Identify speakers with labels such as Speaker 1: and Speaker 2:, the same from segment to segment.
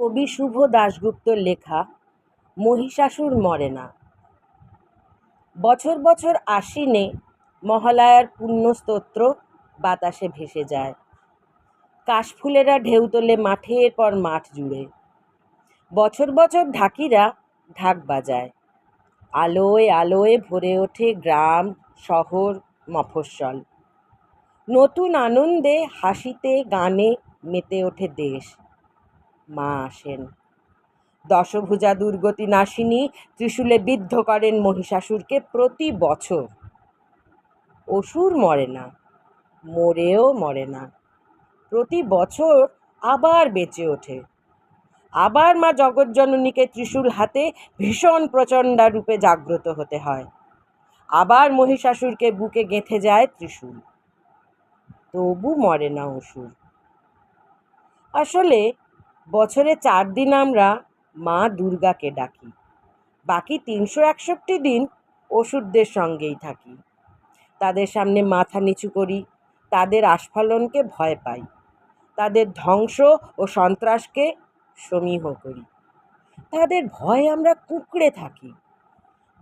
Speaker 1: কবি শুভ দাশগুপ্তর লেখা, মহিষাসুর মরে না। বছর বছর আশ্বিনে মহালয়ার পুণ্যস্তোত্র বাতাসে ভেসে যায়। কাশফুলেরা ঢেউ তোলে মাঠের পর মাঠ জুড়ে। বছর বছর ঢাকিরা ঢাক বাজায়। আলোয় আলোয় ভরে ওঠে গ্রাম, শহর, মফস্বল। নতুন আনন্দে হাসিতে গানে মেতে ওঠে দেশ। মা আসেন। দশভুজা দুর্গতি নাশিনী ত্রিশূলে বিদ্ধ করেন মহিষাসুরকে প্রতি বছর। অসুর মরে না, মরেও মরে না। প্রতি বছর আবার বেঁচে ওঠে। আবার মা জগজ্জননীকে ত্রিশূল হাতে ভীষণ প্রচণ্ডা রূপে জাগ্রত হতে হয়। আবার মহিষাসুরকে বুকে গেঁথে যায় ত্রিশূল। তবু মরে না অসুর। আসলে বছরে চার দিন আমরা মা দুর্গাকে ডাকি। বাকি তিনশো একষট্টি দিন অসুরদের সঙ্গেই থাকি। তাদের সামনে মাথা নিচু করি, তাদের আস্ফালনকে ভয় পাই, তাদের ধ্বংস ও সন্ত্রাসকে সমীহ করি। তাদের ভয় আমরা কুঁকড়ে থাকি।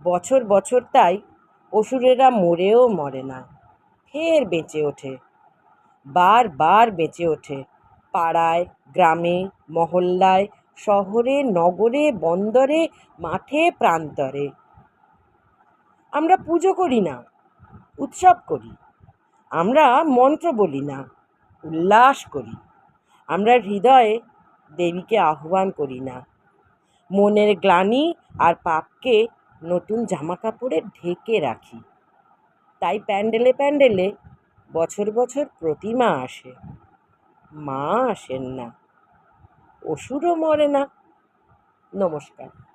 Speaker 1: বছর বছর তাই অসুরেরা মরেও মরে না, ফের বেঁচে ওঠে, বারবার বেঁচে ওঠে। পাড়ায়, গ্রামে, মহল্লায়, শহরে, নগরে, বন্দরে, মাঠে, প্রান্তরে। আমরা পুজো করি না, উৎসব করি। আমরা মন্ত্র বলি না, উল্লাস করি। আমরা হৃদয়ে দেবীকে আহ্বান করি না। মনের গ্লানি আর পাপকে নতুন জামা কাপড়ে ঢেকে রাখি। তাই প্যান্ডেলে প্যান্ডেলে বছর বছর প্রতিমা আসে। মা আসেন না অসুরও মরে না। নমস্কার।